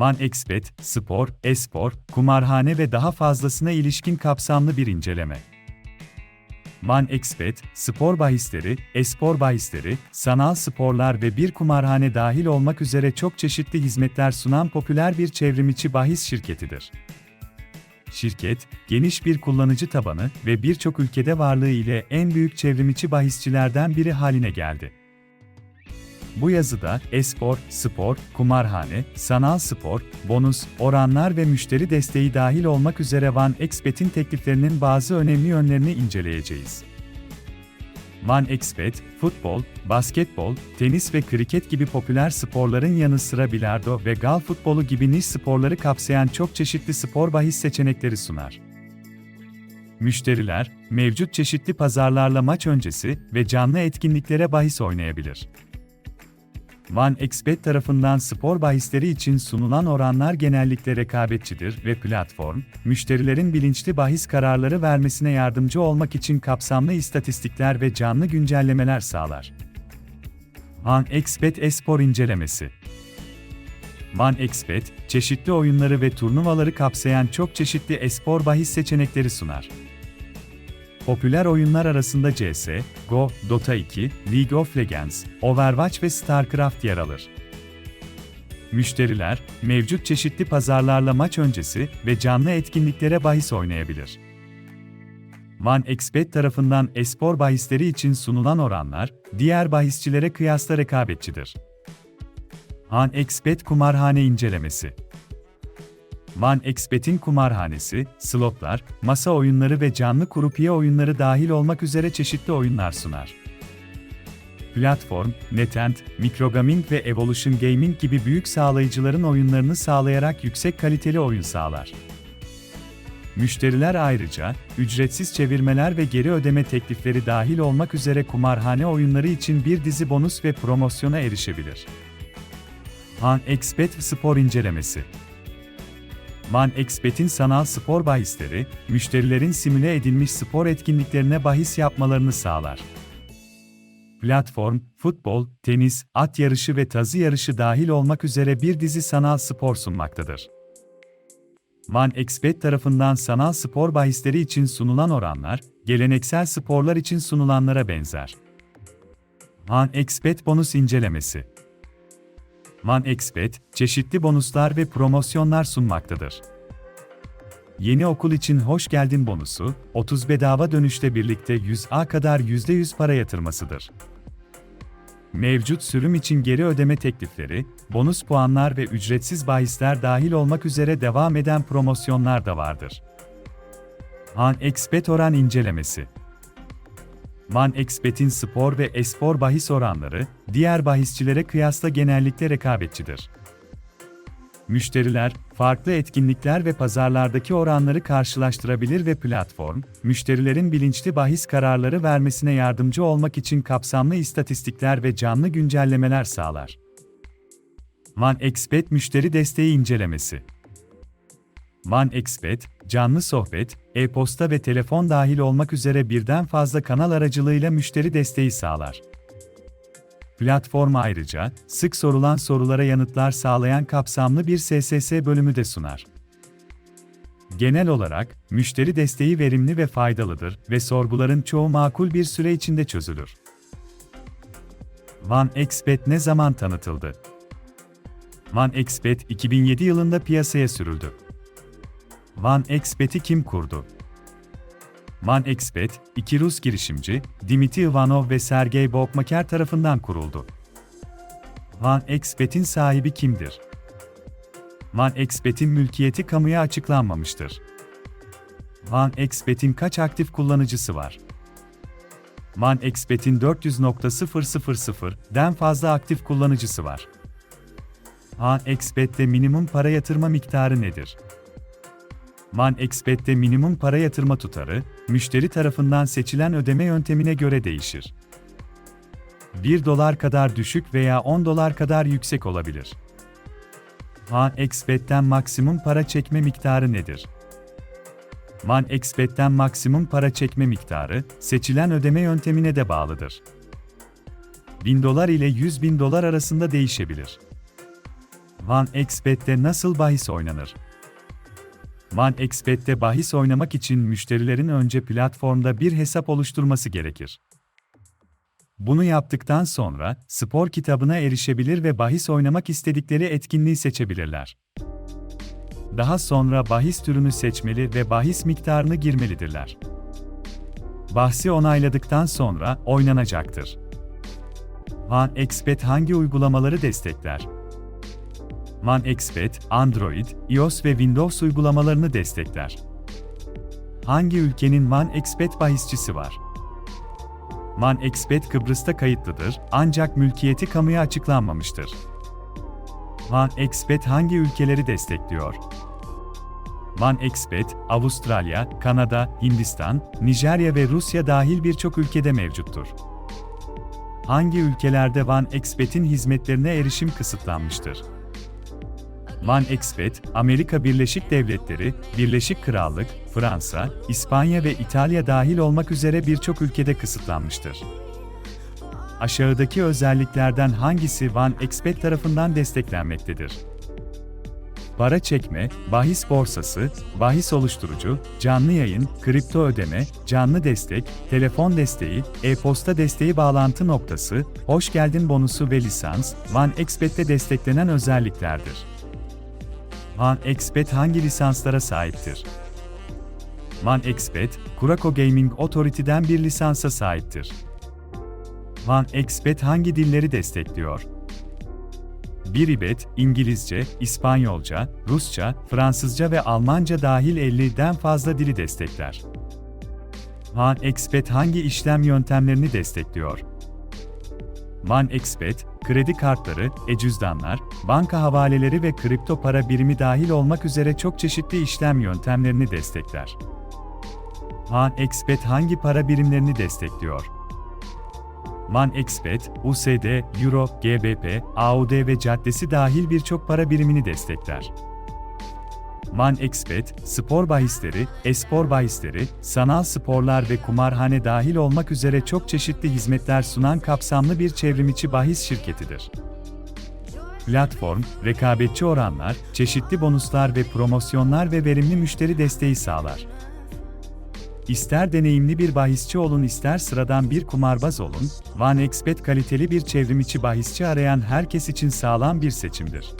OneXBet, spor, e-spor, kumarhane ve daha fazlasına ilişkin kapsamlı bir inceleme. OneXBet, spor bahisleri, e-spor bahisleri, sanal sporlar ve bir kumarhane dahil olmak üzere çok çeşitli hizmetler sunan popüler bir çevrimiçi bahis şirketidir. Şirket, geniş bir kullanıcı tabanı ve birçok ülkede varlığı ile en büyük çevrimiçi bahisçilerden biri haline geldi. Bu yazıda espor, spor, kumarhane, sanal spor, bonus, oranlar ve müşteri desteği dahil olmak üzere OneXBet'in tekliflerinin bazı önemli yönlerini inceleyeceğiz. OneXBet, futbol, basketbol, tenis ve kriket gibi popüler sporların yanı sıra bilardo ve gal futbolu gibi niş sporları kapsayan çok çeşitli spor bahis seçenekleri sunar. Müşteriler, mevcut çeşitli pazarlarla maç öncesi ve canlı etkinliklere bahis oynayabilir. OneXBet tarafından spor bahisleri için sunulan oranlar genellikle rekabetçidir ve platform, müşterilerin bilinçli bahis kararları vermesine yardımcı olmak için kapsamlı istatistikler ve canlı güncellemeler sağlar. OneXBet Espor incelemesi OneXBet, çeşitli oyunları ve turnuvaları kapsayan çok çeşitli espor bahis seçenekleri sunar. Popüler oyunlar arasında CS, Go, Dota 2, League of Legends, Overwatch ve StarCraft yer alır. Müşteriler, mevcut çeşitli pazarlarla maç öncesi ve canlı etkinliklere bahis oynayabilir. OneXBet tarafından espor bahisleri için sunulan oranlar, diğer bahisçilere kıyasla rekabetçidir. OneXBet Kumarhane İncelemesi OneXBet'in kumarhanesi, slotlar, masa oyunları ve canlı kurupiye oyunları dahil olmak üzere çeşitli oyunlar sunar. Platform, NetEnt, Microgaming ve Evolution Gaming gibi büyük sağlayıcıların oyunlarını sağlayarak yüksek kaliteli oyun sağlar. Müşteriler ayrıca, ücretsiz çevirmeler ve geri ödeme teklifleri dahil olmak üzere kumarhane oyunları için bir dizi bonus ve promosyona erişebilir. OneXBet Spor İncelemesi OneXBet'in sanal spor bahisleri, müşterilerin simüle edilmiş spor etkinliklerine bahis yapmalarını sağlar. Platform, futbol, tenis, at yarışı ve tazı yarışı dahil olmak üzere bir dizi sanal spor sunmaktadır. OneXBet tarafından sanal spor bahisleri için sunulan oranlar, geleneksel sporlar için sunulanlara benzer. OneXBet bonus incelemesi OneXBet, çeşitli bonuslar ve promosyonlar sunmaktadır. Yeni okul için hoş geldin bonusu, 30 bedava dönüşte birlikte 100A kadar %100 para yatırmasıdır. Mevcut sürüm için geri ödeme teklifleri, bonus puanlar ve ücretsiz bahisler dahil olmak üzere devam eden promosyonlar da vardır. OneXBet oran incelemesi OneXBet'in spor ve espor bahis oranları, diğer bahisçilere kıyasla genellikle rekabetçidir. Müşteriler, farklı etkinlikler ve pazarlardaki oranları karşılaştırabilir ve platform, müşterilerin bilinçli bahis kararları vermesine yardımcı olmak için kapsamlı istatistikler ve canlı güncellemeler sağlar. OneXBet Müşteri Desteği İncelemesi OneXBet, canlı sohbet, e-posta ve telefon dahil olmak üzere birden fazla kanal aracılığıyla müşteri desteği sağlar. Platform ayrıca, sık sorulan sorulara yanıtlar sağlayan kapsamlı bir SSS bölümü de sunar. Genel olarak, müşteri desteği verimli ve faydalıdır ve sorguların çoğu makul bir süre içinde çözülür. OneXBet ne zaman tanıtıldı? OneXBet 2007 yılında piyasaya sürüldü. OneXBet'i kim kurdu? OneXBet, iki Rus girişimci, Dimitri Ivanov ve Sergey Bokmaker tarafından kuruldu. OneXBet'in sahibi kimdir? OneXBet'in mülkiyeti kamuya açıklanmamıştır. OneXBet'in kaç aktif kullanıcısı var? OneXBet'in 400.000'den fazla aktif kullanıcısı var. OneXBet'te minimum para yatırma miktarı nedir? OneXBet'te minimum para yatırma tutarı, müşteri tarafından seçilen ödeme yöntemine göre değişir. 1 dolar kadar düşük veya 10 dolar kadar yüksek olabilir. OneXBet'ten maksimum para çekme miktarı nedir? OneXBet'ten maksimum para çekme miktarı, seçilen ödeme yöntemine de bağlıdır. 1000 dolar ile 100 bin dolar arasında değişebilir. OneXBet'te nasıl bahis oynanır? OneXBet'te bahis oynamak için müşterilerin önce platformda bir hesap oluşturması gerekir. Bunu yaptıktan sonra spor kitabına erişebilir ve bahis oynamak istedikleri etkinliği seçebilirler. Daha sonra bahis türünü seçmeli ve bahis miktarını girmelidirler. Bahsi onayladıktan sonra oynanacaktır. OneXBet hangi uygulamaları destekler? OneXBet, Android, iOS ve Windows uygulamalarını destekler. Hangi ülkenin OneXBet bahisçisi var? OneXBet Kıbrıs'ta kayıtlıdır ancak mülkiyeti kamuya açıklanmamıştır. OneXBet hangi ülkeleri destekliyor? OneXBet, Avustralya, Kanada, Hindistan, Nijerya ve Rusya dahil birçok ülkede mevcuttur. Hangi ülkelerde OneXBet'in hizmetlerine erişim kısıtlanmıştır? OneXBet, Amerika Birleşik Devletleri, Birleşik Krallık, Fransa, İspanya ve İtalya dahil olmak üzere birçok ülkede kısıtlanmıştır. Aşağıdaki özelliklerden hangisi OneXBet tarafından desteklenmektedir? Para çekme, bahis borsası, bahis oluşturucu, canlı yayın, kripto ödeme, canlı destek, telefon desteği, e-posta desteği bağlantı noktası, hoş geldin bonusu ve lisans, OneXBet'te desteklenen özelliklerdir. OneXBet hangi lisanslara sahiptir? OneXBet, Kurako Gaming Authority'den bir lisansa sahiptir. OneXBet hangi dilleri destekliyor? Biribet, İngilizce, İspanyolca, Rusça, Fransızca ve Almanca dahil 50'den fazla dili destekler. OneXBet hangi işlem yöntemlerini destekliyor? OneXBet, kredi kartları, e-cüzdanlar, banka havaleleri ve kripto para birimi dahil olmak üzere çok çeşitli işlem yöntemlerini destekler. OneXBet hangi para birimlerini destekliyor? OneXBet, USD, Euro, GBP, AUD ve caddesi dahil birçok para birimini destekler. OneXBet, spor bahisleri, espor bahisleri, sanal sporlar ve kumarhane dahil olmak üzere çok çeşitli hizmetler sunan kapsamlı bir çevrimiçi bahis şirketidir. Platform, rekabetçi oranlar, çeşitli bonuslar ve promosyonlar ve verimli müşteri desteği sağlar. İster deneyimli bir bahisçi olun ister sıradan bir kumarbaz olun, OneXBet kaliteli bir çevrimiçi bahisçi arayan herkes için sağlam bir seçimdir.